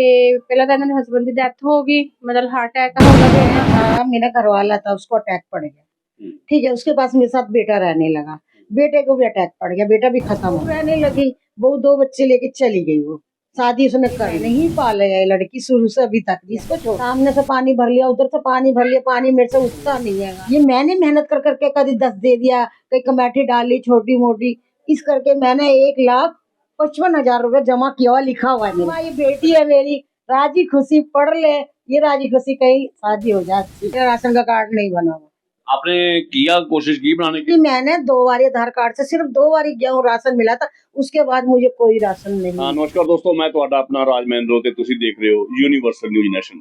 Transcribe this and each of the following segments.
पहला तो हस्बैंड की डेथ हो गई मतलब हार्ट अटैक का होगा तो हाँ, हाँ, मेरा घर वाला था उसको अटैक पड़ गया। हम्म। ठीक है उसके पास मेरे साथ बेटा रहने लगा। बेटे को भी अटैक पड़ गया बेटा भी खत्म हो रहने लगी वो दो बच्चे लेके चली गई वो। शादी उसने कर नहीं पाले है लड़की शुरू से अभी तक इसको छोड़। सामने से पानी भर लिया उधर से पानी भर लिया पानी मेरे से उठता नहीं है। ये मैंने मेहनत कर करके कभी दस दे दिया कहीं कमेटी डाल ली छोटी मोटी इस करके मैंने एक लाख पचपन हजार रूपए जमा किया हुआ लिखा हुआ है मेरा ये बेटी है मेरी राजी खुशी पढ़ ले ये राजी खुशी कहीं शादी हो जाती मेरा राशन का कार्ड नहीं बना हुआ आपने किया कोशिश की बनाने की कि मैंने दो बार आधार कार्ड से सिर्फ दो बार गेहूं राशन मिला था उसके बाद मुझे कोई राशन नहीं ਹਾਂ मिला ਨਮਸਕਾਰ ਦੋਸਤੋ ਮੈਂ ਤੁਹਾਡਾ ਆਪਣਾ ਰਾਜ ਮਹਿੰਦਰੋ ਤੇ ਤੁਸੀਂ ਦੇਖ ਰਹੇ ਹੋ ਯੂਨੀਵਰਸਲ ਨਿਊਜ਼ ਨੈਸ਼ਨ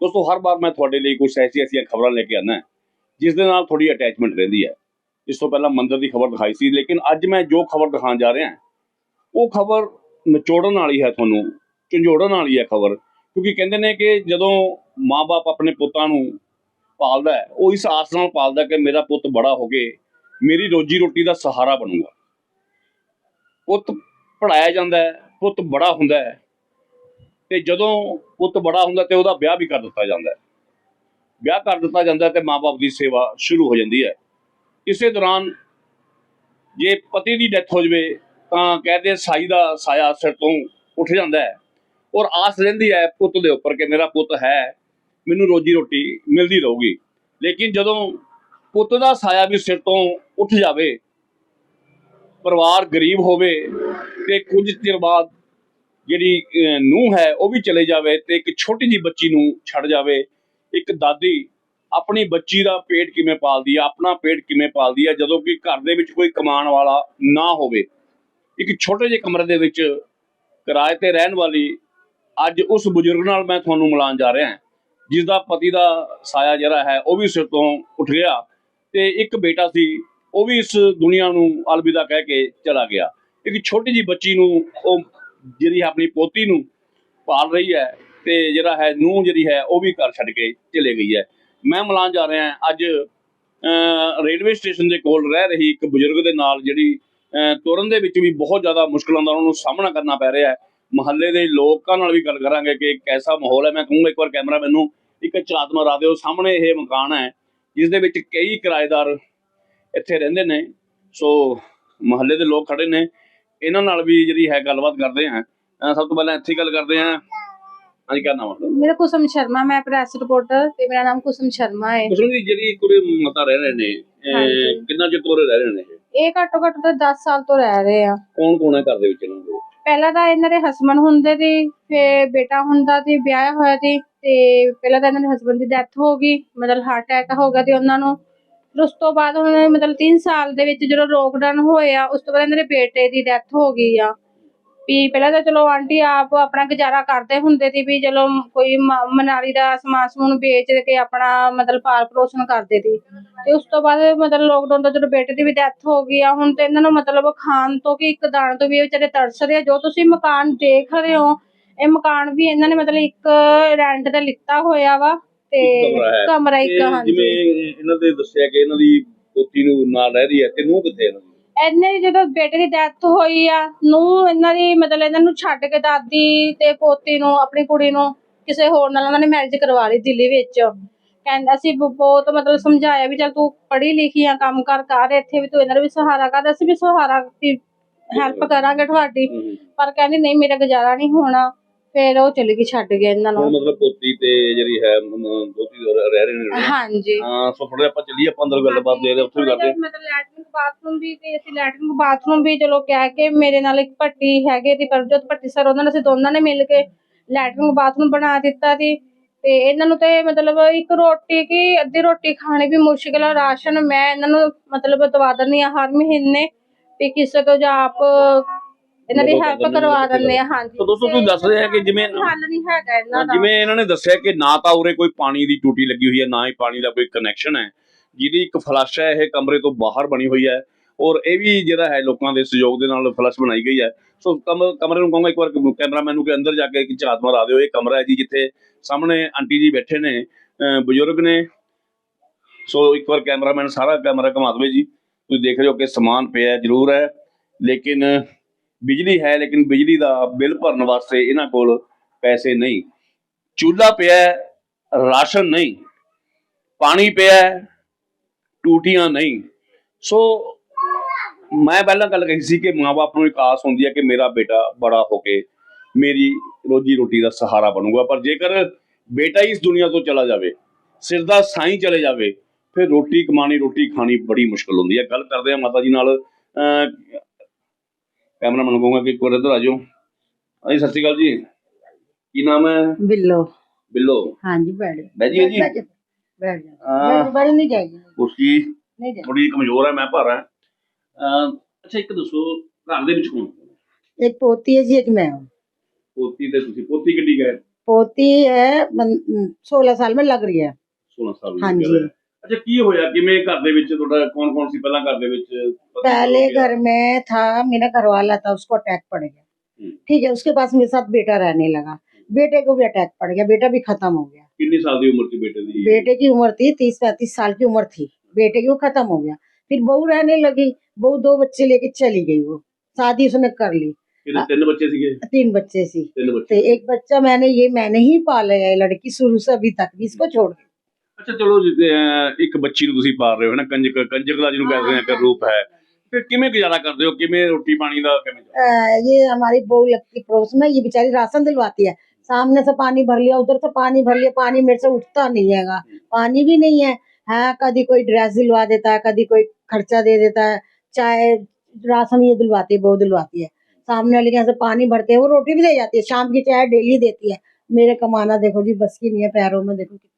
ਦੋਸਤੋ ਹਰ ਵਾਰ ਮੈਂ ਤੁਹਾਡੇ ਲਈ ਕੁਝ ਐਸੀ ਐਸੀਆਂ ਖਬਰਾਂ ਲੈ ਕੇ ਆਉਂਦਾ ਹਾਂ, ਜਿਸ ਦੇ ਨਾਲ ਥੋੜੀ ਅਟੈਚਮੈਂਟ ਰਹਿੰਦੀ ਹੈ ਇਸ ਤੋਂ ਪਹਿਲਾਂ ਮੰਦਰ ਦੀ ਖਬਰ ਦਿਖਾਈ ਸੀ ਲੇਕਿਨ ਅੱਜ ਮੈਂ ਜੋ ਖਬਰ ਦਿਖਾਉਣ ਜਾ ਰਿਹਾ ਉਹ ਖਬਰ ਨਿਚੋੜਨ ਵਾਲੀ ਹੈ ਤੁਹਾਨੂੰ, ਝੰਜੋੜਨ ਵਾਲੀ ਹੈ ਖਬਰ। ਕਿਉਂਕਿ ਕਹਿੰਦੇ ਨੇ ਕਿ ਜਦੋਂ ਮਾਪੇ ਆਪਣੇ ਪੁੱਤਾਂ ਨੂੰ ਪਾਲਦਾ ਹੈ, ਉਹ ਇਸ ਆਸ ਨਾਲ ਪਾਲਦਾ ਕਿ ਮੇਰਾ ਪੁੱਤ ਬੜਾ ਹੋ ਕੇ ਮੇਰੀ ਰੋਜੀ ਰੋਟੀ ਦਾ ਸਹਾਰਾ ਬਣੂਗਾ। ਪੁੱਤ ਪੜਾਇਆ ਜਾਂਦਾ ਹੈ, ਪੁੱਤ ਬੜਾ ਹੁੰਦਾ ਹੈ, ਤੇ ਜਦੋਂ ਪੁੱਤ ਬੜਾ ਹੁੰਦਾ ਤੇ ਉਹਦਾ ਵਿਆਹ ਵੀ ਕਰ ਦਿੱਤਾ ਜਾਂਦਾ ਹੈ। ਵਿਆਹ ਕਰ ਦਿੱਤਾ ਜਾਂਦਾ ਹੈ ਤੇ ਮਾਪੇ ਦੀ ਸੇਵਾ ਸ਼ੁਰੂ ਹੋ ਜਾਂਦੀ ਹੈ। ਇਸੇ ਦੌਰਾਨ ਜੇ ਪਤੀ ਦੀ ਡੈਥ ਹੋ ਜਵੇ ਤਾਂ ਕਹਿੰਦੇ ਸਾਈ ਦਾ ਸਾਇਆ ਸਿਰ ਤੋਂ ਉੱਠ ਜਾਂਦਾ ਹੈ। ਔਰ ਆਸ ਰਹਿੰਦੀ ਹੈ ਪੁੱਤ ਦੇ ਉੱਪਰ ਕਿ ਮੇਰਾ ਪੁੱਤ ਹੈ, ਮੈਨੂੰ ਰੋਜੀ ਰੋਟੀ ਮਿਲਦੀ ਰਹੂਗੀ। ਲੇਕਿਨ ਜਦੋਂ ਪੁੱਤ ਦਾ ਸਾਇਆ ਵੀ ਸਿਰ ਤੋਂ ਉੱਠ ਜਾਵੇ, ਪਰਿਵਾਰ ਗਰੀਬ ਹੋਵੇ ਤੇ ਕੁਝ ਚਿਰ ਬਾਅਦ ਜਿਹੜੀ ਨੂੰ ਹੈ ਉਹ ਵੀ ਚਲੇ ਜਾਵੇ ਤੇ ਇੱਕ ਛੋਟੀ ਜੀ ਬੱਚੀ ਨੂੰ ਛੱਡ ਜਾਵੇ, ਇੱਕ ਦਾਦੀ ਆਪਣੀ ਬੱਚੀ ਦਾ ਪੇਟ ਕਿਵੇਂ ਪਾਲਦੀ ਆ ਆਪਣਾ ਪੇਟ ਕਿਵੇਂ ਪਾਲਦੀ ਆ ਜਦੋਂ ਕਿ ਘਰ ਦੇ ਵਿੱਚ ਕੋਈ ਕਮਾਉਣ ਵਾਲਾ ਨਾ ਹੋਵੇ। ਇੱਕ ਛੋਟੇ ਜਿਹੇ ਕਮਰੇ ਦੇ ਵਿੱਚ ਕਿਰਾਏ ਤੇ ਰਹਿਣ ਵਾਲੀ ਅੱਜ ਉਸ ਬਜ਼ੁਰਗ ਨਾਲ ਮੈਂ ਤੁਹਾਨੂੰ ਮਿਲਾਉਣ ਜਾ ਰਿਹਾ ਹਾਂ, ਜਿਸ ਦਾ ਪਤੀ ਦਾ ਸਾਇਆ ਜਿਹੜਾ ਹੈ, ਉਹ ਵੀ ਸਿਰ ਤੋਂ ਉੱਠ ਗਿਆ ਤੇ ਇੱਕ ਬੇਟਾ ਸੀ, ਉਹ ਵੀ ਇਸ ਦੁਨੀਆ ਨੂੰ ਅਲਵਿਦਾ ਕਹਿ ਕੇ ਚਲਾ ਗਿਆ। ਇੱਕ ਛੋਟੀ ਜੀ ਬੱਚੀ ਨੂੰ, ਉਹ ਜਿਹੜੀ ਆਪਣੀ ਪੋਤੀ ਨੂੰ ਪਾਲ ਰਹੀ ਹੈ ਤੇ ਜਿਹੜਾ ਹੈ ਨੂੰ ਜਿਹੜੀ ਹੈ, ਉਹ ਵੀ ਘਰ ਛੱਡ ਕੇ ਚਲੇ ਗਈ ਹੈ। ਮੈਂ ਮਿਲਾਨ ਜਾ ਰਿਹਾ ਅੱਜ ਰੇਲਵੇ ਸਟੇਸ਼ਨ ਦੇ ਕੋਲ ਰਹਿ ਰਹੀ ਇੱਕ ਬਜ਼ੁਰਗ ਦੇ ਨਾਲ ਜਿਹੜੀ ਤੁਰਨ ਦੇ ਵਿੱਚ ਵੀ ਬਹੁਤ ਜ਼ਿਆਦਾ ਮੁਸ਼ਕਲਾਂ ਦਾ ਉਹਨਾਂ ਨੂੰ ਸਾਹਮਣਾ ਕਰਨਾ ਪੈ ਰਿਹਾ ਹੈ। ਮਹੱਲੇ ਦੇ ਲੋਕਾਂ ਨਾਲ ਵੀ ਗੱਲ ਕਰਾਂਗੇ ਕਿ ਕੈਸਾ ਮਾਹੌਲ ਹੈ। ਮੈਂ ਕਹੂੰਗਾ ਇੱਕ ਵਾਰ ਕੈਮਰਾ ਮੈਨੂੰ ਇੱਕ ਝਾਤ ਮਾਰਾ ਦਿਓ। ਸਾਹਮਣੇ ਇਹ ਮਕਾਨ ਹੈ ਜਿਸ ਦੇ ਵਿੱਚ ਕਈ ਕਿਰਾਏਦਾਰ ਇੱਥੇ ਰਹਿੰਦੇ ਨੇ। ਸੋ ਮਹੱਲੇ ਦੇ ਲੋਕ ਖੜੇ ਨੇ। ਇਹਨਾਂ ਨਾਲ ਵੀ ਜਿਹੜੀ ਹੈ ਗੱਲਬਾਤ ਕਰਦੇ ਅਹ ਸਭ ਤੋਂ ਪਹਿਲਾਂ ਇੱਥੇ ਗੱਲ ਕਰਦੇ ਹਾਂ। ਹਾਂਜੀ ਕਿਆ ਨਾਮ ਹੈ ਮੇਰਾ ਕੁਸਮ ਸ਼ਰਮਾ ਮੈਂ ਪ੍ਰੈਸ ਰਿਪੋਰਟਰ ਤੇ ਮੇਰਾ ਨਾਮ ਕੁਸਮ ਸ਼ਰਮਾ ਹੈ। ਕੁਸਮ ਜੀ ਜਿਹੜੀ ਕੁੜੇ ਮਤਾ ਰਹਿ ਰਹੇ ਨੇ। ਕਿੰਨਾ ਚਿਰ ਉਰੇ ਰਹਿ ਰਹੇ ਨੇ ਇਹ? ਘੱਟੋ ਘੱਟ ਤਾਂ 10 ਸਾਲ ਤੋਂ ਰਹਿ ਰਹੇ ਆ। ਕੌਣ ਕੌਣ ਹੈ ਘਰ ਦੇ ਵਿੱਚ ਇਹਨਾਂ ਦੇ? ਪਹਿਲਾਂ ਤਾਂ ਇਹਨਾਂ ਦੇ ਹਸਬੰਡ ਹੁੰਦੇ ਸੀ ਫਿਰ ਬੇਟਾ ਹੁੰਦਾ ਸੀ ਵਿਆਹ ਹੋਇਆ ਸੀ ਤੇ ਪਹਿਲਾਂ ਤਾਂ ਇਹਨਾਂ ਦੇ ਹਸਬੰਡ ਦੀ ਡੈਥ ਹੋ ਗਈ ਮਤਲਬ ਹਾਰਟ ਅਟੈਕ ਹੋ ਗਿਆ ਤੇ ਉਹਨਾਂ ਨੂੰ। ਫਿਰ ਉਸ ਤੋਂ ਬਾਅਦ ਹੁਣ ਮਤਲਬ 3 ਸਾਲ ਦੇ ਵਿੱਚ ਜਦੋਂ ਲੋਕਡਾਊਨ ਹੋਇਆ ਉਸ ਤੋਂ ਬਾਅਦ ਇਹਨਾਂ ਦੇ ਬੇਟੇ ਦੀ ਡੈਥ ਹੋ ਗਈ ਆ। ਵੀ ਪਹਿਲਾਂ ਤਾਂ ਚਲੋ ਆਂਟੀ ਆਪ ਆਪਣਾ ਗੁਜ਼ਾਰਾ ਕਰਦੇ ਹੁੰਦੇ ਸੀ ਵੀ ਚਲੋ ਕੋਈ ਮ- ਮਨਾਲੀ ਦਾ ਸਮਾਨ ਸਮੂਨ ਵੇਚ ਕੇ ਆਪਣਾ ਮਤਲਬ ਪਾਲ ਪੋਸ਼ਣ ਕਰਦੇ ਸੀ। ਤੇ ਉਸ ਤੋਂ ਬਾਅਦ ਮਤਲਬ ਲੋਕਡਾਊਨ ਤੋਂ ਜਦੋਂ ਬੇਟੇ ਦੀ ਵੀ ਡੈਥ ਹੋ ਗਈ ਆ ਹੁਣ ਤੇ ਇਹਨਾਂ ਨੂੰ ਮਤਲਬ ਖਾਣ ਤੋਂ ਕਿ ਇੱਕ ਦਾਣ ਤੋਂ ਵੀ ਇਹ ਵਿਚਾਰੇ ਤਰਸਦੇ ਆ। ਜੋ ਤੁਸੀਂ ਮਕਾਨ ਦੇਖ ਰਹੇ ਹੋ ਇਹ ਮਕਾਨ ਵੀ ਇਹਨਾਂ ਨੇ ਮਤਲਬ ਇੱਕ ਰੈਂਟ ਤੇ ਲਿੱਤਾ ਹੋਇਆ ਵਾ ਤੇ ਕਮਰਾ ਇੱਕ ਹਾਂਜੀ। ਜਿਵੇਂ ਇਹਨਾਂ ਦੇ ਦੱਸਿਆ ਕਿ ਇਹਨਾਂ ਦੀ ਪੋਤੀ ਨੂੰ ਨਾਲ ਰਹਿ ਰਹੀ ਹੈ ਤੇ ਨੂੰ ਕਿੱਥੇ ਇਹਨਾਂ ਇਹਨੇ ਜਦੋਂ ਬੇਟੇ ਦੀ ਡੈਥ ਹੋਈ ਆ ਨੂੰ ਇਹਨਾਂ ਦੀ ਮਤਲਬ ਇਹਨਾਂ ਨੂੰ ਛੱਡ ਕੇ ਦਾਦੀ ਤੇ ਪੋਤੀ ਨੂੰ ਆਪਣੀ ਕੁੜੀ ਨੂੰ ਕਿਸੇ ਹੋਰ ਨਾਲ ਉਹਨਾਂ ਨੇ ਮੈਰਿਜ ਕਰਵਾ ਲਈ ਦਿੱਲੀ ਵਿੱਚ। ਕਹਿੰਦਾ ਅਸੀਂ ਬਹੁਤ ਮਤਲਬ ਸਮਝਾਇਆ ਵੀ ਚੱਲ ਤੂੰ ਪੜ੍ਹੀ ਲਿਖੀ ਆ ਕੰਮ ਕਰ ਕਰ ਇੱਥੇ ਵੀ ਤੂੰ ਇਹਨਾਂ ਦਾ ਵੀ ਸਹਾਰਾ ਕਰ ਅਸੀਂ ਵੀ ਸਹਾਰਾ ਹੈਲਪ ਕਰਾਂਗੇ ਤੁਹਾਡੀ। ਪਰ ਕਹਿੰਦੀ ਨਹੀਂ ਮੇਰਾ ਗੁਜ਼ਾਰਾ ਨਹੀਂ ਹੋਣਾ। ਫਿਰ ਉਹ ਚਲੀ ਗਈ ਛੱਡ ਗਿਆ ਇਹਨਾਂ ਹੁਣ ਨੂੰ ਮਤਲਬ ਪੋਤੀ ਤੇ ਜਿਹੜੀ ਹੈ ਮ- ਦੋਤੀ ਰਹਿ ਰਹੇ ਨੇ ਹਾਂਜੀ। ਹਾਂ ਸੋ ਥੋੜੇ ਆਪਾਂ ਚੱਲੀਏ ਆਪਾਂ ਅੰਦਰ ਗੱਲਬਾਤ ਦੇ ਰਹੇ ਉੱਥੇ ਵੀ ਕਰਦੇ। ਮਤਲਬ ਲੈਟਰਿੰਗ ਬਾਥਰੂਮ ਵੀ ਤੇ ਅਸੀਂ ਲੈਟਰਿੰਗ ਬਾਥਰੂਮ ਵੀ ਚਲੋ ਕਹਿ ਕੇ ਮੇਰੇ ਨਾਲ ਇੱਕ ਭੱਟੀ ਹੈਗੇ ਦੀ ਪਰਜੋਤ ਭੱਟੀ ਸਰ ਉਹਨਾਂ ਨੇ ਅਸੀਂ ਦੋਨਾਂ ਨੇ ਮਿਲ ਕੇ ਲੈਟਰਿੰਗ ਬਾਥਰੂਮ ਬਣਾ ਦਿੱਤਾ ਸੀ। ਤੇ ਇਹਨਾਂ ਨੂੰ ਤੇ ਮਤਲਬ ਇੱਕ ਰੋਟੀ ਕੀ ਅੱਧੀ ਰੋਟੀ ਖਾਣੀ ਵੀ ਮੁਸ਼ਕਿਲ ਆ ਰਾਸ਼ਨ ਮੈਂ ਇਹਨਾਂ ਨੂੰ ਮਤਲਬ ਦਵਾ ਦਿੰਦੀ ਆ ਹਰ ਮਹੀਨੇ। ਵੀ ਕਿਸੇ ਤੋਂ ਜਾਂ ਆਪ ਇਹਨਾਂ ਦੀ ਹੈਲਪ ਕਰਵਾ ਦਿੰਦੇ ਆ ਹਾਂਜੀ। ਤਾਂ ਦੋਸਤੋ ਤੁਸੀਂ ਦੱਸ ਰਹੇ ਆ ਕਿ ਜਿਵੇਂ ਹੱਲ ਨਹੀਂ ਹੈਗਾ ਇਹਨਾਂ ਦਾ। ਜਿਵੇਂ ਇਹਨਾਂ ਨੇ ਦੱਸਿਆ ਕਿ ਨਾ ਤਾਂ ਉਰੇ ਕੋਈ ਪਾਣੀ ਦੀ ਟੂਟੀ ਲੱਗੀ ਹੋਈ ਹੈ ਨਾ ਹੀ ਪਾਣੀ ਦਾ ਕੋਈ ਕਨੈਕਸ਼ਨ ਹੈ। ਜਿਹਦੀ ਇੱਕ ਫਲਸ਼ ਹੈ ਇਹ ਕਮਰੇ ਤੋਂ ਬਾਹਰ ਬਣੀ ਹੋਈ ਹੈ। ਔਰ ਇਹ ਵੀ ਜਿਹੜਾ ਹੈ ਲੋਕਾਂ ਦੇ ਸਹਿਯੋਗ ਦੇ ਨਾਲ ਫਲਸ਼ ਬਣਾਈ ਗਈ ਹੈ। ਸੋ ਕਮ- ਕਮਰੇ ਨੂੰ ਕਹੂੰਗਾ ਇੱਕ ਵਾਰ ਕੈਮਰਾਮੈਨ ਨੂੰ ਕਿ ਅੰਦਰ ਜਾ ਕੇ ਇੱਕ ਝਾਤ ਮਾਰਾ ਦਿਓ। ਇਹ ਕਮਰਾ ਹੈ ਜੀ ਜਿੱਥੇ ਸਾਹਮਣੇ ਆਂਟੀ ਜੀ ਬੈਠੇ ਨੇ ਬਜ਼ੁਰਗ ਨੇ। ਸੋ ਇੱਕ ਵਾਰ ਕੈਮਰਾਮੈਨ ਸਾਰਾ ਕੈਮਰਾ ਘੁਮਾ ਦੇਵੇ ਜੀ। ਤੁਸੀਂ ਦੇਖ ਰਹੇ ਹੋ ਕਿ ਸਮਾਨ ਪਿਆ ਜ਼ਰੂਰ ਹੈ। ਲੇਕਿਨ ਬਿਜਲੀ ਹੈ, ਲੇਕਿਨ ਬਿਜਲੀ ਦਾ ਬਿੱਲ ਭਰਨ ਵਾਸਤੇ ਇਹਨਾਂ ਕੋਲ ਪੈਸੇ ਨਹੀਂ। ਚੁੱਲ੍ਹਾ ਪਿਆ ਰਾਸ਼ਨ ਨਹੀਂ। ਪਾਣੀ ਪਿਆ ਟੂਟੀਆਂ ਨਹੀਂ। ਸੋ ਮੈਂ ਪਹਿਲਾਂ ਗੱਲ ਕਹੀ ਸੀ ਕਿ ਮਾਪੇ ਨੂੰ ਇੱਕ ਆਸ ਹੁੰਦੀ ਹੈ ਕਿ ਮੇਰਾ ਬੇਟਾ ਬੜਾ ਹੋ ਕੇ ਮੇਰੀ ਰੋਜੀ ਰੋਟੀ ਦਾ ਸਹਾਰਾ ਬਣੂਗਾ। ਪਰ ਜੇਕਰ ਬੇਟਾ ਹੀ ਇਸ ਦੁਨੀਆ ਤੋਂ ਚਲਾ ਜਾਵੇ, ਸਿਰ ਦਾ ਸਾਈ ਚਲੇ ਜਾਵੇ, ਫਿਰ ਰੋਟੀ ਕਮਾਣੀ ਰੋਟੀ ਖਾਣੀ ਬੜੀ ਮੁਸ਼ਕਲ ਹੁੰਦੀ ਹੈ। ਗੱਲ ਕਰਦੇ ਆ ਮਾਤਾ ਜੀ ਨਾਲ ਅਹ ਕੈਮਰਾਮੈਨ ਕਹੂੰਗਾ ਕਿ ਇੱਕ ਵਾਰ ਇੱਧਰ ਆ ਜਾਓ ਹਾਂਜੀ ਸਤਿ ਸ਼੍ਰੀ ਅਕਾਲ ਜੀ ਕੀ ਨਾਮ ਹੈ बिल्लो ਬਿੱਲੋ हाँ जी बैठ जाओ ਬਹਿ ਜੀ ਜੀ बैठ जाओ बैठ जाओ हाँ। बैठ- बैठ नहीं जाएगी ਕੁਰਸੀ नहीं जाएगी ਥੋੜੀ ਕਮਜ਼ੋਰ ਹੈ ਮੈਂ ਭਾਰਾ ਹੈ ਅਹ ਅੱਛਾ ਇੱਕ ਦੱਸੋ ਘਰ ਦੇ ਵਿੱਚ ਕੌਣ एक पोती है जी एक मैं हूँ ਪੋਤੀ ਤੇ ਤੁਸੀਂ ਪੋਤੀ ਕਿੱਡੀ ਗਏ पोती है सोलह साल में लग रही है 16 ਸਾਲ ਦੀ ਹਾਂਜੀ। ਉਮਰ ਹੈ। ਅੱਛਾ ਕੀ ਹੋਇਆ ਕਿਵੇਂ ਘਰ ਦੇ ਵਿੱਚ ਤੁਹਾਡਾ ਕੌਣ ਕੌਣ ਸੀ ਪਹਿਲਾਂ ਘਰ ਦੇ ਵਿੱਚ ਪਤੀ पहले ਹੋ ਗਿਆ? घर में था मेरा घर वाला था उसको अटैक पड़ गया हम्म। ठीक है उसके पास मेरे साथ बेटा रहने लगा बेटे को भी अटैक पड़ गया बेटा भी खत्म हो गया ਕਿੰਨੀ ਸਾਲ ਦੀ ਉਮਰ ਸੀ ਬੇਟੇ ਦੀ बेटे की उम्र थी तीस पैंतीस साल की उम्र थी बेटे की वो खत्म हो गया फिर बहू रहने लगी बहू दो बच्चे लेके चली गई वो शादी उसने कर ली ਕਿੰਨੇ ਤਿੰਨ ਬੱਚੇ ਸੀਗੇ तीन बच्चे सी ਤਿੰਨ तो ਬੱਚੇ एक बच्चा मैंने ये मैंने ही पाला है लड़की शुरू से अभी तक भी इसको छोड़ के ਅੱਛਾ ਚਲੋ ਜੀ, ਅਹ ਇੱਕ ਬੱਚੀ ਨੂੰ ਤੁਸੀਂ ਪਾਲ ਰਹੇ ਹੋ ਨਾ ਕੰਜਕ ਕੰਜਕ ਦਾ ਜਿਹਨੂੰ ਕਹਿੰਦੇ ਆ ਕਿ ਰੂਪ ਹੈ ਫਿਰ ਕਿਵੇਂ ਗੁਜ਼ਾਰਾ ਕਰਦੇ ਹੋ ਕਿਵੇਂ ਰੋਟੀ ਪਾਣੀ ਦਾ ਕਿਵੇਂ अ, ये हमारी बहू लगती पड़ोस में ये बेचारी राशन दिलवाती है सामने से पानी भर लिया उधर से पानी भर लिया पानी मेरे से उठता नहीं हैगा पानी भी नहीं है हाँ कभी कोई ड्रेस दिलवा देता है कभी कोई खर्चा दे देता है चाहे राशन ये दिलवाती है बहू दिलवाती है सामने वाले के यहाँ से पानी भरते हैं वो रोटी भी दे जाती है शाम की चाय डेली देती है मेरे कमाना देखो जी बस की नहीं है पैरों में देखो कितनी सूजन आ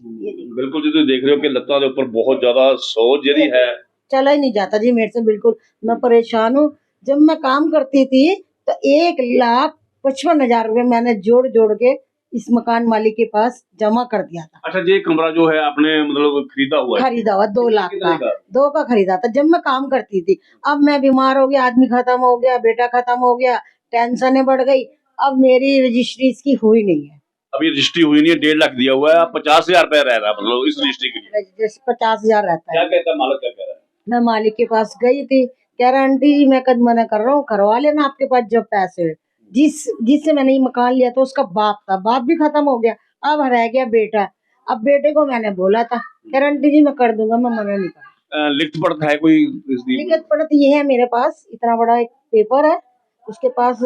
बिल्कुल जी तो देख रहे हो कि लता के ऊपर बहुत ज़्यादा सोच यदि है। चला ही नहीं जाता जी मेरे से बिल्कुल। मैं परेशान हूँ। जब मैं काम करती थी तो एक लाख पचपन हज़ार रूपए मैंने जोड़ जोड़ के इस मकान मालिक के पास जमा कर दिया था। अच्छा जी कमरा जो है आपने मतलब खरीदा हुआ खरीदा हुआ दो लाख का। दो का खरीदा था। जब मैं काम करती थी अब मैं बीमार हो गया आदमी खत्म हो गया बेटा खत्म हो गया टेंशन बढ़ गई। अब मेरी रजिस्ट्री इसकी हुई नहीं है। अभी रजिस्ट्री हुई नहीं है डेढ़ लाख दिया हुआ है पचास हज़ार रुपया रह रहा है मतलब इस रजिस्ट्री के लिए। पचास हज़ार रहता है। क्या कहता है मालिक क्या कह रहा है? मैं मालिक के पास गई थी कह रहा आंटी जी मैं कद मना कर रहा हूँ करवा लेना आपके पास जब पैसे। है। जिस जिससे मैंने ये मकान लिया था उसका बाप था बाप भी खत्म हो गया अब रह गया बेटा। अब बेटे को मैंने बोला था कह रहा आंटी जी मैं कर दूँगा मैं मना नहीं कर अ, लिखत पढ़त है कोई लिखत पढ़त ये है मेरे पास इतना बड़ा एक पेपर है उसके पास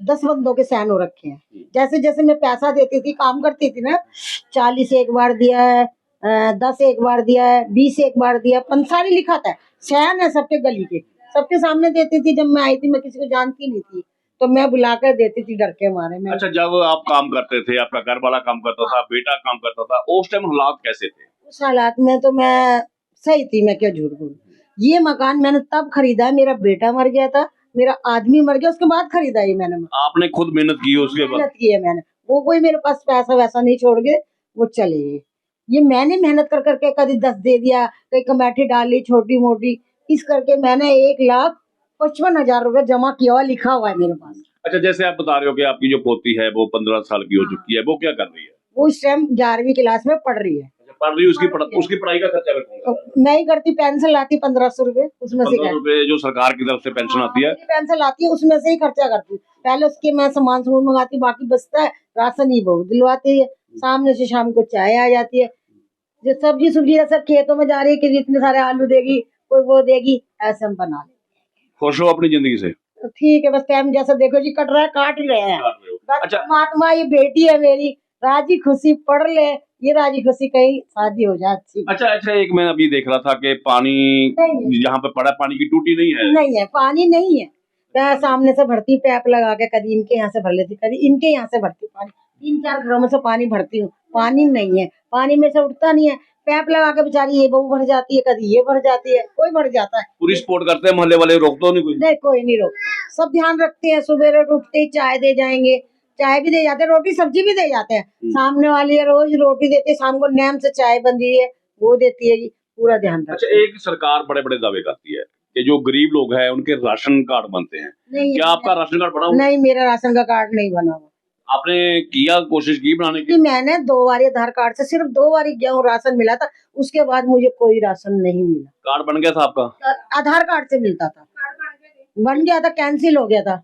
दस बंदों के साइन हो रखे हैं। जैसे जैसे मैं पैसा देती थी काम करती थी ना चालीस एक बार दिया है दस एक बार दिया है बीस एक बार दिया पंसारी लिखा था। सहन है सबके गली के। सबके सामने देती थी जब मैं आई थी मैं किसी को जानती नहीं थी तो मैं बुलाकर देती थी डर के मारे में। अच्छा जब आप काम करते थे आपका घर वाला काम करता था बेटा काम करता था उस टाइम हालात कैसे थे? उस हालात में तो मैं सही थी मैं क्या झूठ बोलूँ? ये मकान मैंने तब खरीदा मेरा बेटा मर गया था मेरा आदमी मर गया उसके बाद खरीदा ये मैंने आपने खुद मेहनत की उसके बाद? मेहनत की है मैंने। वो कोई मेरे पास पैसा वैसा नहीं छोड़ गए वो चले। गए ये मैंने मेहनत कर करके कभी दस दे दिया कहीं कमेटी डाल ली छोटी मोटी। इस करके मैंने एक लाख पचपन हज़ार रूपए जमा किया हुआ लिखा हुआ है मेरे पास। अच्छा जैसे आप बता रहे हो कि आपकी जो पोती है वो पंद्रह साल की हो हाँ। चुकी है वो क्या कर रही है? वो इस टाइम ग्यारहवीं क्लास में पढ़ रही है। अच्छा, पढ़ रही है उसकी पढ़, उसकी पढ़ाई का खर्चा तो मैं ही करती पेंसिल लाती पंद्रह सौ रूपए उसमें से पंद्रह क्या जो सरकार की तरफ़ से पेंशन आती है। पेंसिल आती है उसमें से ही खर्चा करती हूँ। पहले उसके मैं सामान सामान मंगाती बाकी बचता है राशन ही बहुत दिलवाती है। सामने से शाम को चाय आ जाती है। जो सब्ज़ी सब्ज़ी सब खेतों में जा रही है कि इतने सारे आलू देगी कोई वो देगी ऐसे हम बना लेते खुश हो अपनी ज़िंदगी से? ठीक है बस टाइम जैसा देखो जी कट रहा है। काट ही रहे हैं। हो। अच्छा। परमात्मा ये बेटी है मेरी राज़ी खुशी पढ़ ले ये राज़ी खुशी कहीं शादी हो जाती। अच्छा अच्छा एक मैं अभी देख रहा था कि पानी यहाँ पे पड़ा पानी की टूटी नहीं है? नहीं है पानी नहीं है। सामने से भरती पैप लगा के कभी इनके यहाँ से भर लेती कभी इनके यहाँ से भरती पानी। तीन चार घरों में से पानी भरती हूँ पानी नहीं है। पानी में से उठता नहीं है। पैप लगा के बेचारी ये बहू भर जाती है कभी ये भर जाती है कोई भर जाता है। पूरी सपोर्ट करते हैं मोहल्ले वाले रोक तो नहीं कोई? नहीं कोई नहीं रोकता। सब ध्यान रखते हैं सुबह उठते ही चाय दे जाएँगे। चाय भी दे जाते हैं रोटी सब्ज़ी भी दे जाते हैं। सामने वाली है रोज रोटी देती है शाम को नैम से चाय बंदी है वो देती है पूरा ध्यान अच्छा एक सरकार बड़े बड़े दावे करती है कि जो गरीब लोग हैं उनके राशन कार्ड बनते हैं। क्या आपका राशन कार्ड बना हुआ? नहीं मेरा राशन का कार्ड नहीं बना हुआ। आपने किया कोशिश की बनाने की? मैंने दो बारी आधार कार्ड से सिर्फ़ दो बारी गेहूँ राशन मिला था उसके बाद मुझे कोई राशन नहीं मिला। कार्ड बन गया था आपका? आधार कार्ड से मिलता था। बन गया था कैंसिल हो गया था।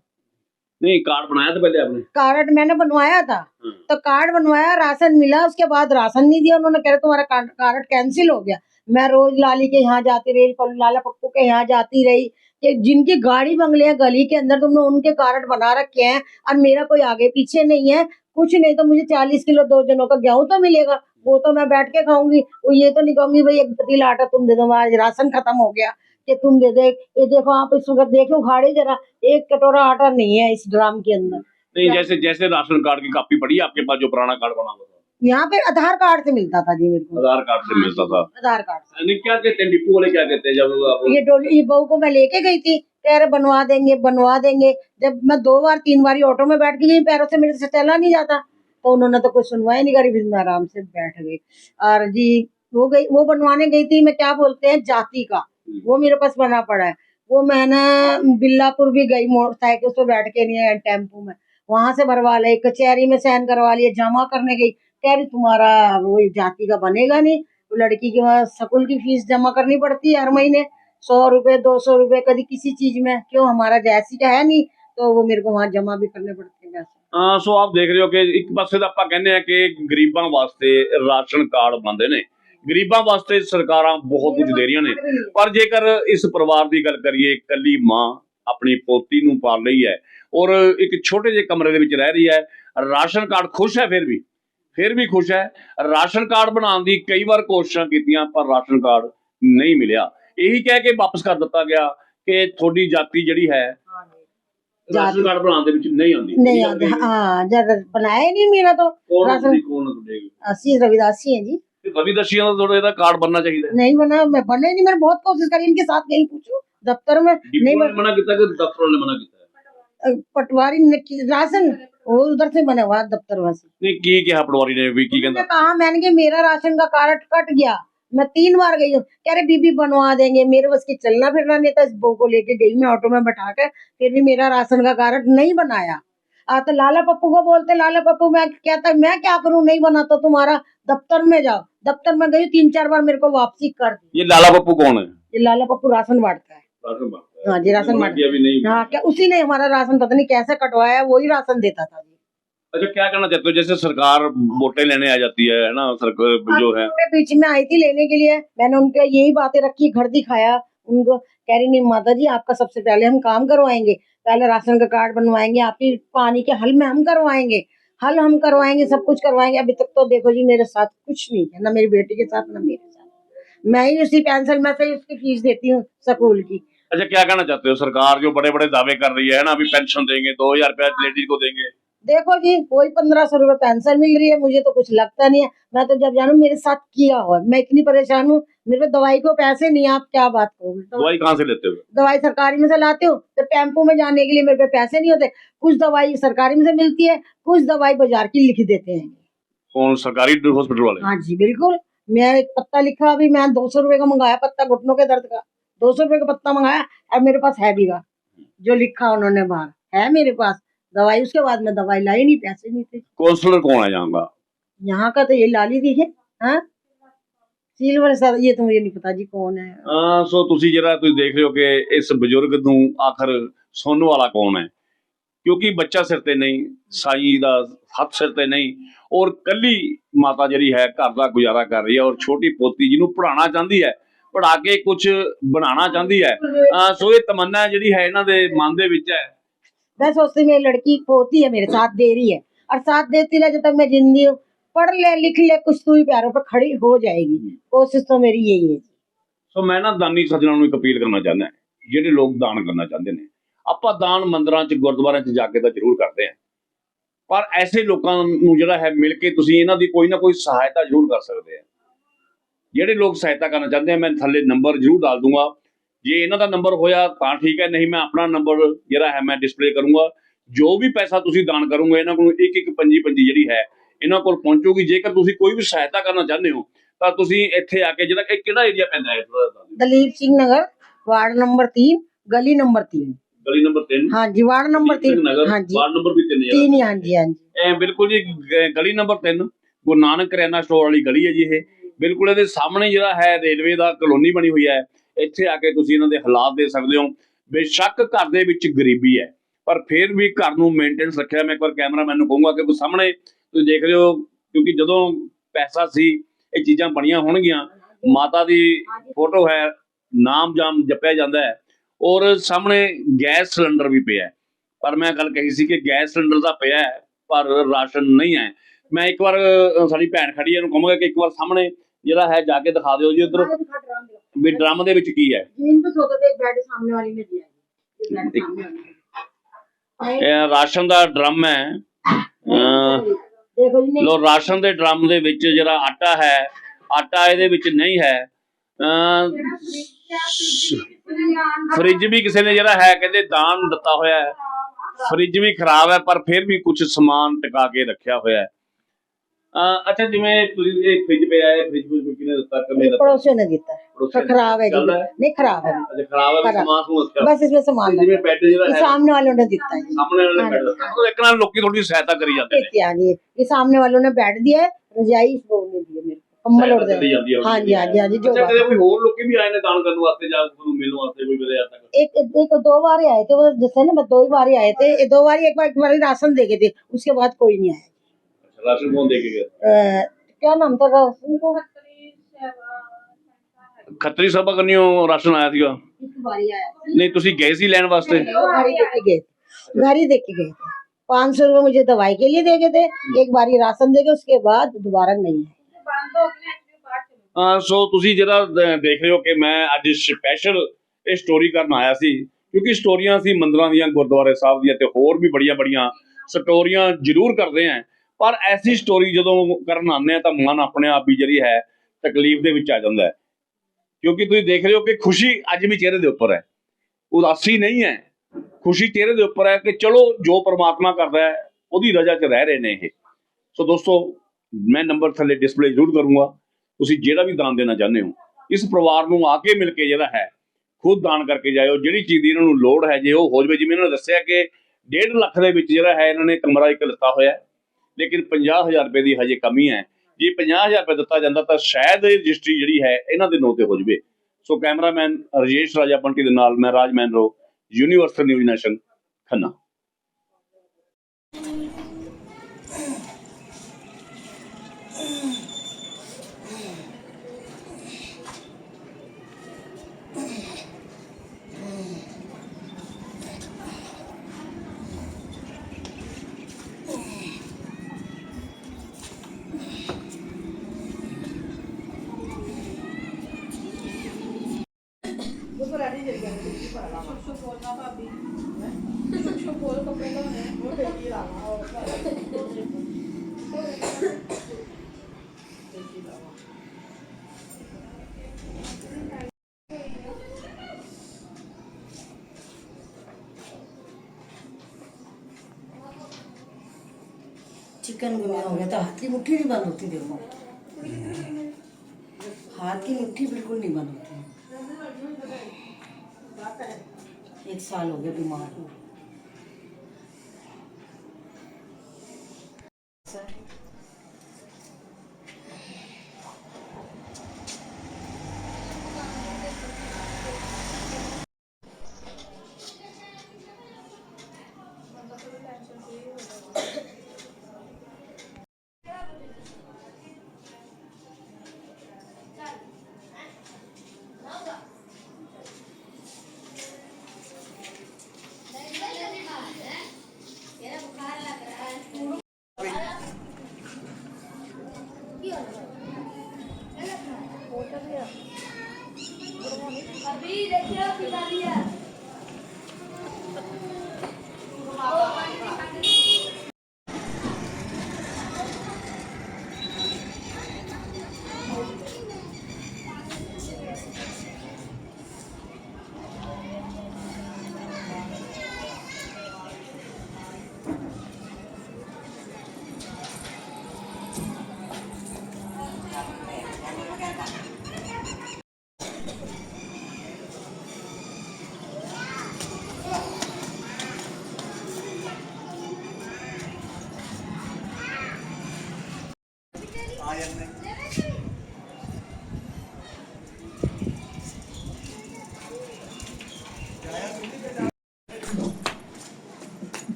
नहीं कार्ड बनाया था पहले आपने? कार्ड मैंने बनवाया था। हम्म। तो कार्ड बनवाया राशन मिला उसके बाद राशन नहीं दिया उन्होंने कह रहे तुम्हारा कार्ड कार्ड कैंसिल हो गया। मैं रोज लाली के यहाँ जाती रही लाला पप्पू के यहाँ जाती रही। कि जिनकी गाड़ी बंगले हैं गली के अंदर तुमने उनके कार्ड बना रखे हैं और मेरा कोई आगे पीछे नहीं है कुछ नहीं तो मुझे चालीस किलो दो जनों का गेहूँ तो मिलेगा वो तो मैं बैठ के खाऊँगी वो ये तो नहीं कहूँगी भाई एक पतीला आटा तुम दे दो आज राशन खत्म हो गया। कि तुम दे दे ये देखो आप इस वक्त देखो उखाड़े जरा एक कटोरा आटा नहीं है इस ड्राम के अंदर। नहीं जैसे जैसे राशन कार्ड की कापी पड़ी है आपके पास जो पुराना कार्ड बना हुआ यहाँ पे आधार कार्ड से मिलता था जी मेरे को। आधार कार्ड से मिलता था। आधार कार्ड से। क्या कहते हैं डिपू वाले क्या कहते हैं जब ये डोली बहू को मैं लेके गई थी कह रहे बनवा देंगे बनवा देंगे। जब मैं दो बार तीन बार ऑटो में बैठ गई पैरों से मेरे से चला नहीं जाता। तो उन्होंने तो कोई सुनवाई नहीं करी फिर मैं आराम से बैठ गई। और जी वो गई वो बनवाने गई थी मैं क्या बोलते हैं जाति का। वो मेरे पास बना पड़ा है। वो मैंने बिल्लापुर भी गई, मोटरसाइकिल उस बैठ के नहीं है टेंपो में। वहाँ से भरवा लाई कचहरी में सहन करवा लिया जमा करने गई। कह रही, तुम्हारा वो जाति का बनेगा नहीं। लड़की की वहाँ स्कूल की फ़ीस जमा करनी पड़ती है हर महीने। सौ रुपए, दो सौ रुपए कभी किसी चीज़ में। क्यों, हमारा जैसी का है नहीं तो वो मेरे को वहाँ जमा भी करने पड़ते हैं हाँ सो आप देख रहे हो कि एक बस आप कहने हैं कि वास्ते राशन कार्ड बनते ने ਗਰੀਬਾਂ ਵਾਸਤੇ ਸਰਕਾਰਾਂ ਬਹੁਤ ਕੁਝ ਦੇ ਰਹੀਆਂ ਨੇ। ਪਰ ਜੇਕਰ ਇਸ ਪਰਿਵਾਰ ਦੀ ਗੱਲ ਕਰੀਏ ਇਕੱਲੀ ਮਾਂ ਆਪਣੀ ਪੋਤੀ ਨੂੰ ਪਾਲ ਲਈ ਹੈ ਔਰ ਇੱਕ ਛੋਟੇ ਜਿਹੇ ਕਮਰੇ ਦੇ ਵਿੱਚ ਰਹਿ ਰਹੀ ਹੈ ਰਾਸ਼ਨ ਕਾਰਡ ਖੁਸ਼ ਹੈ ਫਿਰ ਵੀ? ਫਿਰ ਵੀ ਖੁਸ਼ ਹੈ। ਰਾਸ਼ਨ ਕਾਰਡ ਬਣਾਉਣ ਦੀ ਕਈ ਵਾਰ ਕੋਸ਼ਿਸ਼ਾਂ ਕੀਤੀਆਂ ਪਰ ਰਾਸ਼ਨ ਕਾਰਡ ਨਹੀਂ ਮਿਲਿਆ। ਇਹੀ ਕਹਿ ਕੇ ਵਾਪਸ ਕਰ ਦਿੱਤਾ ਗਿਆ ਕਿ ਤੁਹਾਡੀ ਜਾਤੀ ਜਿਹੜੀ ਹੈ ਰਾਸ਼ਨ ਕਾਰਡ ਬਣਾਉਣ ਦੇ ਵਿੱਚ ਨਹੀਂ ਆਉਂਦੀ। ਨਹੀਂ ਹਾਂ ਜਦ ਬਣਾਇਆ ਨਹੀਂ ਮੇਰਾ ਤਾਂ ਅਸੀਂ ਰਵਿਦਾਸੀ ਹੈ ਜੀ। थोड़ा कार्ड बनना चाहिए। नहीं बना मैं बने नहीं मैंने बहुत कोशिश करी इनके साथ गई पूछू। दफ्तर में नहीं मना ने मना पटवारी ने राशन वो उधर से हुआ दफ्तर की क्या हाँ, पटवारी ने भी की कहा मैंने मेरा राशन का कार्ड कट गया। मैं तीन बार गई हूँ। कह रहे बीबी बनवा देंगे। मेरे बस की चलना फिरना नहीं था। इस बो को लेके गई मैं ऑटो में बैठा कर फिर भी मेरा राशन का कार्ड नहीं बनाया। आ तो लाला पप्पू को बोलते लाला पप्पू मैं कहता मैं क्या करूँ? नहीं बना तो तुम्हारा दफ्तर में जाओ। दफ्तर में गई तीन चार बार मेरे को वापसी कर दी। ये लाला पप्पू कौन है? ये लाला पप्पू राशन बांटता है। राशन बांटता हाँ। जी राशन है बांटता हाँ। क्या उसी ने हमारा राशन पता नहीं कैसे कटवाया वही राशन देता था अच्छा क्या करना चाहते हो? जैसे सरकार वोटें लेने आ जाती है है ना? सरकार जो है। मैं बीच में आई थी लेने के लिए। मैंने उनके यही बातें रखी घर दिखाया। उनको कह रही नहीं माता जी आपका सबसे पहले हम काम करवाएँगे। पहले राशन का कार्ड बनवाएँगे आपकी पानी के हल में हम करवाएँगे। हल हम करवाएँगे, सब कुछ करवाएँगे। अभी तक तो देखो जी, मेरे साथ कुछ नहीं है, ना मेरी बेटी के साथ, ना मेरे साथ। मैं ही उसी पेंसिल में से उसकी फ़ीस देती हूँ स्कूल की। अच्छा क्या कहना चाहते हो? सरकार जो बड़े बड़े दावे कर रही है ना, अभी पेंशन देंगे, दो हज़ार रुपया लेडीज़ को देंगे। देखो जी कोई पंद्रह सौ रुपए पेंशन मिल रही है मुझे तो कुछ लगता नहीं है। मैं तो जब जानू मेरे साथ किया हुआ मैं इतनी परेशान हूँ मेरे पे दवाई को पैसे नहीं आप क्या बात करो तो दवाई कहाँ से लेते हो? दवाई सरकारी में से लाते हो तो टेंपो में जाने के लिए मेरे पे पैसे नहीं होते। कुछ दवाई सरकारी में से मिलती है कुछ दवाई बाज़ार की लिख देते हैं। कौन सरकारी हॉस्पिटल वाले? हाँ जी बिल्कुल। मैं एक पत्ता लिखा अभी मैं दो सौ रुपए का मंगाया पत्ता घुटनों के दर्द का। दो सौ रुपए का पत्ता मंगाया और मेरे पास है भी जो लिखा उन्होंने बाहर। है मेरे पास। दवाई उसके बाद में दवाई लाई नहीं पैसे नहीं थे काउंसलर कौन है यहाँ का यहाँ का तो ये लाली दी है हाँ सिल्वर सर ये तो मुझे नहीं पता जी कौन है ਹਾਂ ਸੋ ਤੁਸੀਂ ਜਿਹੜਾ ਤੁਸੀਂ ਦੇਖ ਰਹੇ ਹੋ ਕਿ ਇਸ ਬਜ਼ੁਰਗ ਨੂੰ ਆਖਰ ਸੁਣਨ ਵਾਲਾ ਕੌਣ ਹੈ ਕਿਉਂਕਿ ਬੱਚਾ ਸਿਰ ਤੇ ਨਹੀਂ ਸਾਈ ਦਾ ਹੱਥ ਸਿਰ ਤੇ ਨਹੀਂ ਔਰ ਕੱਲੀ ਮਾਤਾ ਜਿਹੜੀ ਹੈ ਘਰ ਦਾ ਗੁਜ਼ਾਰਾ ਕਰ ਰਹੀ ਹੈ ਔਰ ਛੋਟੀ ਪੋਤੀ ਜਿਹਨੂੰ ਪੜਾਉਣਾ ਚਾਹੁੰਦੀ ਹੈ ਪੜਾ ਕੇ ਕੁਝ ਬਣਾਉਣਾ ਚਾਹੁੰਦੀ ਹੈ ਅਹ ਸੋ ਇਹ ਤਮੰਨਾ ਜਿਹੜੀ ਹੈ ਇਹਨਾਂ ਦੇ ਮਨ ਦੇ ਵਿੱਚ ਹੈ मैं सोचती मेरी लड़की पोती है मेरे साथ दे रही है और साथ देती रहे जब तक मैं जिंदी हूँ पढ़ ले लिख ले कुछ तू ही पैरों पर खड़ी हो जाएगी कोशिश तो मेरी यही है ਸੋ ਮੈਂ ਨਾ ਦਾਨੀ ਸੱਜਣਾਂ ਨੂੰ ਇੱਕ ਅਪੀਲ ਕਰਨਾ ਚਾਹੁੰਦਾ ਜਿਹੜੇ ਲੋਕ ਦਾਨ ਕਰਨਾ ਚਾਹੁੰਦੇ ਨੇ ਆਪਾਂ ਦਾਨ ਮੰਦਰਾਂ 'ਚ ਗੁਰਦੁਆਰਿਆਂ 'ਚ ਜਾ ਕੇ ਤਾਂ ਜ਼ਰੂਰ ਕਰਦੇ ਹਾਂ ਪਰ ਐਸੇ ਲੋਕਾਂ ਨੂੰ ਜਿਹੜਾ ਹੈ ਮਿਲ ਕੇ ਤੁਸੀਂ ਇਹਨਾਂ ਦੀ ਕੋਈ ਨਾ ਕੋਈ ਸਹਾਇਤਾ ਜ਼ਰੂਰ ਕਰ ਸਕਦੇ ਆ ਜਿਹੜੇ ਲੋਕ ਸਹਾਇਤਾ ਕਰਨਾ ਚਾਹੁੰਦੇ ਆ ਮੈਂ ਥੱਲੇ ਨੰਬਰ ਜ਼ਰੂਰ ਡਾਲ ਦੂੰਗਾ ਜੇ ਇਹਨਾਂ ਦਾ ਨੰਬਰ ਹੋਇਆ ਤਾਂ ਠੀਕ ਹੈ ਨਹੀਂ ਮੈਂ ਆਪਣਾ ਨੰਬਰ ਜਿਹੜਾ ਹੈ ਮੈਂ ਡਿਸਪਲੇ ਕਰੂੰਗਾ। ਜੋ ਵੀ ਪੈਸਾ ਤੁਸੀਂ ਦਾਨ ਕਰੋਗੇ ਇਹਨਾਂ ਕੋਲ ਇੱਕ ਇੱਕ ਪੰਜੀ ਪੰਜੀ ਜਿਹੜੀ ਹੈ ਇਹਨਾਂ ਕੋਲ ਪਹੁੰਚੂਗੀ। ਜੇਕਰ ਤੁਸੀਂ ਕੋਈ ਵੀ ਸਹਾਇਤਾ ਕਰਨਾ ਚਾਹੁੰਦੇ ਹੋ ਤਾਂ ਤੁਸੀਂ ਇੱਥੇ ਆ ਕੇ ਜਿਹੜਾ ਇਹ ਕਿਹੜਾ ਏਰੀਆ ਪੈਂਦਾ ਹੈ ਦਲੀਪ ਸਿੰਘ ਨਗਰ ਵਾਰਡ ਨੰਬਰ 3 ਗਲੀ ਨੰਬਰ 3 ਗਲੀ ਨੰਬਰ 3 ਹਾਂਜੀ ਵਾਰਡ ਨੰਬਰ 3 ਹਾਂਜੀ। ਵਾਰਡ ਨੰਬਰ ਵੀ 3 ਹੈ 3 ਹਾਂਜੀ ਹਾਂਜੀ। ਇਹ ਬਿਲਕੁਲ ਜੀ ਗਲੀ ਨੰਬਰ 3 ਗੁਰੂ ਨਾਨਕ ਕਰਿਆਨਾ ਸਟੋਰ ਵਾਲੀ ਗਲੀ ਹੈ ਜੀ ਇਹ। ਬਿਲਕੁਲ ਇਹਦੇ ਸਾਹਮਣੇ ਜਿਹੜਾ ਹੈ ਰੇਲਵੇ ਦਾ ਕਲੋਨੀ ਬਣੀ ਹੋਈ ਹੈ। ਇੱਥੇ ਆ ਕੇ ਤੁਸੀਂ ਇਹਨਾਂ ਦੇ ਹਾਲਾਤ ਦੇ ਸਕਦੇ ਹੋ। ਬੇਸ਼ੱਕ ਘਰ ਦੇ ਵਿੱਚ ਗਰੀਬੀ ਹੈ, ਪਰ ਫਿਰ ਵੀ ਘਰ ਨੂੰ ਮੇਨਟੇਨੈਂਸ ਰੱਖਿਆ। ਮੈਂ ਇੱਕ ਵਾਰ ਕੈਮਰਾਮੈਨ ਨੂੰ ਕਹੂੰਗਾ ਕਿ ਕੋਈ ਸਾਹਮਣੇ ਤੁਸੀਂ ਦੇਖ ਰਹੇ ਹੋ, ਕਿਉਂਕਿ ਜਦੋਂ ਪੈਸਾ ਸੀ, ਇਹ ਚੀਜ਼ਾਂ ਬਣੀਆਂ ਹੋਣਗੀਆਂ। ਮਾਤਾ ਦੀ ਫੋਟੋ ਹੈ, ਨਾਮ ਜਾਮ ਜਪਿਆ ਜਾਂਦਾ ਹੈ। ਔਰ ਸਾਹਮਣੇ ਗੈਸ ਸਿਲੰਡਰ ਵੀ ਪਿਆ ਹੈ। ਪਰ ਮੈਂ ਗੱਲ ਕਹੀ ਸੀ ਕਿ ਗੈਸ ਸਿਲੰਡਰ ਤਾਂ ਪਿਆ ਹੈ, ਪਰ ਰਾਸ਼ਨ ਨਹੀਂ ਹੈ। ਮੈਂ ਇੱਕ ਵਾਰ ਸਾਡੀ ਭੈਣ ਖੜੀ ਹੈ, ਇਹਨੂੰ ਕਹਾਂਗਾ ਕਿ ਇੱਕ ਵਾਰ ਸਾਹਮਣੇ ਜਿਹੜਾ ਹੈ, ਜਾ ਕੇ ਦਿਖਾ ਦਿਓ ਜੀ ਉਧਰ ਵੀ ਡਰਮ ਦੇ ਵਿੱਚ ਕੀ ਹੈ जमीन पे सोते थे एक बेड सामने वाली ने दिया है। एक बेड एक- सामने वाली ने। ਇਹ ਰਾਸ਼ਨ ਦਾ ਡਰਮ ਹੈ ਅ, देखो जी नहीं ਲੋ ਰਾਸ਼ਨ ਦੇ ਡਰਮ ਦੇ ਵਿੱਚ ਜਿਹੜਾ ਆਟਾ ਹੈ ਆਟਾ ਇਹਦੇ ਵਿੱਚ ਨਹੀਂ ਹੈ ਅ, ਫ੍ਰਿਜ ਵੀ ਕਿਸੇ ਨੇ ਜਿਹੜਾ ਹੈ ਕਹਿੰਦੇ ਦਾਨ ਦਿੱਤਾ ਹੋਇਆ ਹੈ ਫ੍ਰਿਜ ਵੀ ਖਰਾਬ ਹੈ ਪਰ ਫਿਰ ਵੀ ਕੁਝ ਸਮਾਨ ਟਿਕਾ ਕੇ ਰੱਖਿਆ ਹੋਇਆ ਹੈ ਅ, ਅੱਛਾ ਜਿਵੇਂ ਤੁਸੀਂ ਇਹ ਫ੍ਰਿਜ ਪਿਆ ਹੈ ਫ੍ਰਿਜ ਵਿੱਚ ਕਿਨੇ ਦਿੱਤਾ ਕਿਵੇਂ ਦਿੱਤਾ पड़ोसियों ने देता है पड़ोसियों तो ने। खराब है जी चल रहा है? नहीं खराब है ਅੱਛਾ ਖਰਾਬ ਹੈ ਵੀ खराब। ਸਮਾਨ ਸਮੂਨ ਖਰਾਬ बस इसमें सामान ਜਿਵੇਂ लगा ਬੈੱਡ ਜਿਹੜਾ ये ਹੈ सामने वालों ने देता है जी ਸਾਹਮਣੇ ਵਾਲੇ ਬੈੱਡ ਦਿੱਤਾ ਉਹ ਇੱਕ ਨਾਲ ਲੋਕੀ ਥੋੜੀ सहायता ਕਰੀ ਜਾਂਦੇ ਨੇ देते हैं जी ये सामने वालों ने बेड दिया है रजाई इस बहू ने दी है मेरे को कम्बल और ਸਹਾਇਤਾ ਕਰੀ दे ਜਾਂਦੀ ਹੈ हाँ जी हाँ जी हाँ जी जो ਅੱਛਾ बात ਕਦੇ ਕੋਈ ਹੋਰ ਲੋਕੀ ਵੀ ਆਏ ਨੇ ਦਾਨ ਕਰਨ ਵਾਸਤੇ ਜਾਂ ਤੁਹਾਨੂੰ ਮਿਲਣ ਵਾਸਤੇ ਕੋਈ ਕਦੇ ਆਇਆ ਤੱਕ एक एक दो बार ही आए थे वो जैसे ना दो ही बार ही आए थे ये दो बार ही एक बार एक बार ही राशन दे गए थे उसके बाद कोई नहीं आया ਅੱਛਾ ਰਾਸ਼ਨ ਕੌਣ ਦੇ ਕੇ ਗਿਆ अ, क्या नाम था राशन को ਖੱਤਰੀ ਸਭਾ ਕਰਨੀਓ ਰਾਸ਼ਨ ਆਇਆ ਸੀਗਾ एक बार ही आया ਨਹੀਂ ਤੁਸੀਂ ਗਏ ਸੀ ਲੈਣ ਵਾਸਤੇ घर ही देके गए थे घर ही देके गए थे पाँच सौ रुपये मुझे दवाई के लिए दे गए थे एक बार ही राशन दे गए उसके बाद दोबारा नहीं है ਅਹ ਸੋ ਤੁਸੀਂ ਜਿਹੜਾ ਅਹ ਦੇਖ ਰਹੇ ਹੋ ਕਿ ਮੈਂ ਅੱਜ ਸਪੈਸ਼ਲ ਇਹ ਸਟੋਰੀ ਕਰਨ ਆਇਆ ਸੀ ਕਿਉਂਕਿ ਸਟੋਰੀਆਂ ਅਸੀਂ ਮੰਦਰਾਂ ਦੀਆਂ ਗੁਰਦੁਆਰੇ ਸਾਹਿਬ ਦੀਆਂ ਤੇ ਹੋਰ ਵੀ ਬੜੀਆਂ ਬੜੀਆਂ ਸਟੋਰੀਆਂ ਜ਼ਰੂਰ ਕਰਦੇ ਆਂ ਪਰ ਐਸੀ ਸਟੋਰੀ ਜਦੋਂ ਕਰਨ ਆਉਂਦੇ ਆ ਤਾਂ ਮਨ ਆਪਣੇ ਆਪ ਹੀ ਜਿਹੜੀ ਹੈ, ਤਕਲੀਫ ਦੇ ਵਿੱਚ ਆ ਜਾਂਦਾ ਹੈ। ਕਿਉਂਕਿ ਤੁਸੀਂ ਦੇਖ ਰਹੇ ਹੋ ਕਿ ਖੁਸ਼ੀ ਅੱਜ ਵੀ ਚਿਹਰੇ ਦੇ ਉੱਪਰ ਹੈ। ਉਦਾਸੀ ਨਹੀਂ ਹੈ। ਖੁਸ਼ੀ ਚਿਹਰੇ ਦੇ ਉੱਪਰ ਹੈ ਕਿ ਚਲੋ ਜੋ ਪ੍ਰਮਾਤਮਾ ਕਰਦਾ ਹੈ, ਉਹਦੀ ਰਜ਼ਾ 'ਚ ਰਹਿ ਰਹੇ ਨੇ ਇਹ। ਸੋ ਦੋਸਤੋ, ਮੈਂ ਨੰਬਰ ਥੱਲੇ ਡਿਸਪਲੇ ਜ਼ਰੂਰ ਕਰੂੰਗਾ। ਤੁਸੀਂ ਜਿਹੜਾ ਵੀ ਦਾਨ ਦੇਣਾ ਚਾਹੁੰਦੇ ਹੋ, ਇਸ ਪਰਿਵਾਰ ਨੂੰ ਆ ਕੇ ਮਿਲ ਕੇ ਜਿਹੜਾ ਹੈ, ਖੁਦ ਦਾਨ ਕਰਕੇ ਜਾਇਓ। ਜਿਹੜੀ ਚੀਜ਼ ਦੀ ਇਹਨਾਂ ਨੂੰ ਲੋੜ ਹੈ, ਜੇ ਉਹ ਹੋ ਜਵੇ, ਜਿਵੇਂ ਇਹਨਾਂ ਨੇ ਦੱਸਿਆ ਕਿ 1.5 ਲੱਖ ਦੇ ਵਿੱਚ ਜਿਹੜਾ ਹੈ, ਇਹਨਾਂ ਨੇ ਕਮਰਾ ਇੱਕ ਲਿੱਤਾ ਹੋਇਆ ਲੇਕਿਨ 50000 ਰੁਪਏ ਦੀ ਹਜੇ ਕਮੀ ਹੈ। ਜੇ 50000 ਰੁਪਏ ਦਿੱਤਾ ਜਾਂਦਾ ਤਾਂ ਸ਼ਾਇਦ ਇਹ ਰਜਿਸਟਰੀ ਜਿਹੜੀ ਹੈ, ਇਹਨਾਂ ਦੇ ਨਾਂ ਤੇ ਹੋ ਜਵੇ। ਸੋ ਕੈਮਰਾਮੈਨ ਰਜੇਸ਼ ਰਾਜਾ ਪੰਟੀ ਦੇ ਨਾਲ ਮੈਂ ਰਾਜਮੈਨ ਰੋ universal news nation Khanna. Chicken गुनिया हो गया तो हाथ की मुट्ठी नहीं बंद होती देखो हाथ की मुट्ठी बिल्कुल नहीं बंद होती एक साल हो गया बीमार को